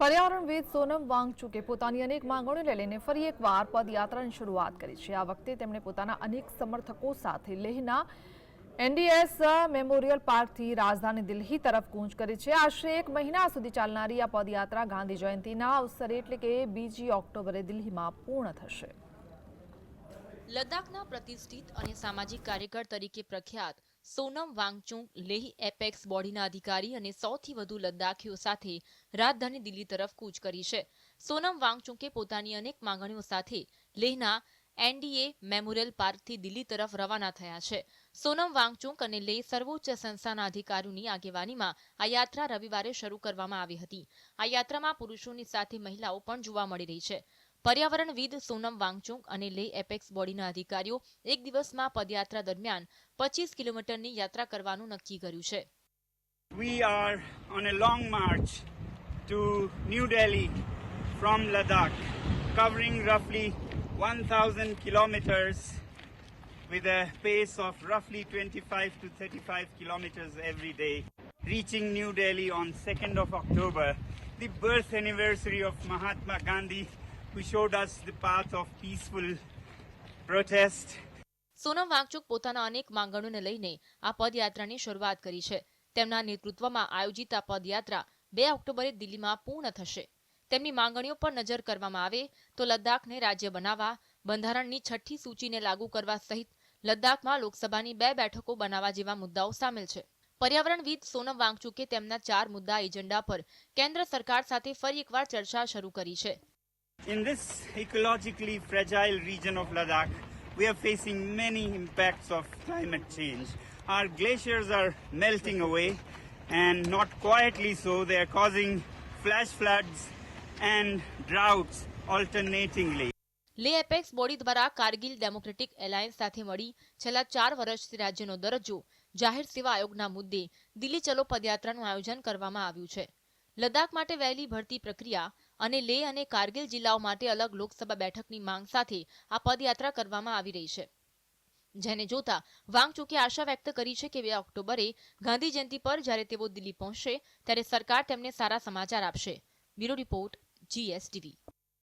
પર્યાવરણવિદ સોનમ વાંગચુકે પોતાની અનેક માંગણીઓને લઈને ફરી એકવાર પદયાત્રાની શરૂઆત કરી છે. આ વખતે તેમણે પોતાના અનેક સમર્થકો સાથે લેહના એનડીએસ મેમોરિયલ પાર્કથી રાજધાની દિલ્હી તરફ કૂચ કરી છે. આશરે એક મહિના સુધી ચાલનારી આ પદયાત્રા ગાંધી જયંતિના અવસરે એટલે કે બીજી ઓક્ટોબરે દિલ્હીમાં પૂર્ણ થશે. લદ્દાખના પ્રતિષ્ઠિત અને સામાજિક કાર્યકર તરીકે પ્રખ્યાત સોનમ વાંગચુંગ, લેહ એપેક્સ બોડીના અધિકારી અને સૌથી વધુ લદ્દાખીઓ સાથે રાજધાની દિલ્હી તરફ કૂચ કરી છે. સોનમ વાંગચુંકે પોતાની અનેક માંગણીઓ સાથે લેહના એનડીએ મેમોરિયલ પાર્કથી દિલ્હી તરફ રવાના થયા છે. સોનમ વાંગચુંક અને લેહ સર્વોચ્ચ સંસ્થાના અધિકારીઓની આગેવાનીમાં આ યાત્રા રવિવારે શરૂ કરવામાં આવી હતી. આ યાત્રામાં પુરુષોની સાથે મહિલાઓ પણ જોવા મળી રહી છે. પર્યાવરણવિદ સોનમ વાંગચુક અને લેહ એપેક્સ બોડીના અધિકારીઓ એક દિવસમાં પદયાત્રા દરમિયાન પચીસ કિલોમીટરની યાત્રા કરવાનું નક્કી કર્યું છે We are on a long march to New Delhi from Ladakh, covering roughly 1,000 kilometers with a pace of roughly 25 to 35 kilometers every day. Reaching New Delhi on 2nd of October, the birth anniversary of Mahatma Gandhi, who showed us the path of peaceful protest. Sonam Wangchuk પોતાના અનેક માંગણીઓને લઈને આ પદયાત્રાની શરૂઆત કરી છે. તેમના નેતૃત્વમાં આયોજિત આ પદયાત્રા બે ઓક્ટોબરે દિલ્હીમાં પૂર્ણ થશે. તેમની માંગણીઓ પર નજર કરવામાં આવે તો લદ્દાખને રાજ્ય બનાવવા, બંધારણની છઠ્ઠી સૂચિને લાગુ કરવા સહિત લદ્દાખમાં લોકસભાની બે બેઠકો બનાવવા જેવા મુદ્દાઓ સામેલ છે. પર્યાવરણવિદ સોનમ વાંગચુકે તેમના ચાર મુદ્દા એજન્ડા પર કેન્દ્ર સરકાર સાથે ફરી એકવાર ચર્ચા શરૂ કરી છે. In this ecologically fragile region of Ladakh, we are facing many impacts of climate change. Our glaciers are melting away, and not quietly so, they are causing flash floods and droughts alternatingly. Leh apex body દ્વારા Kargil democratic alliance સાથે મળી છેલ્લા ચાર વર્ષથી રાજ્યનો દરજ્જો જાહેર સેવા આયોગના મુદ્દે દિલ્હી ચલો પદયાત્રાનું આયોજન કરવામાં આવ્યું છે લદ્દાખ માટે વહેલી ભરતી પ્રક્રિયા અને લેહ અને કારગિલ જિલ્લાઓ માટે અલગ લોકસભા બેઠકની માંગ સાથે આ પદયાત્રા કરવામાં આવી રહી છે. જેને જોતા વાંગચુકે આશા વ્યક્ત કરી છે કે બે ઓક્ટોબરે ગાંધી જયંતિ પર જ્યારે તેઓ દિલ્હી પહોંચશે, ત્યારે સરકાર તેમને સારા સમાચાર આપશે. Bureau report, GSTV.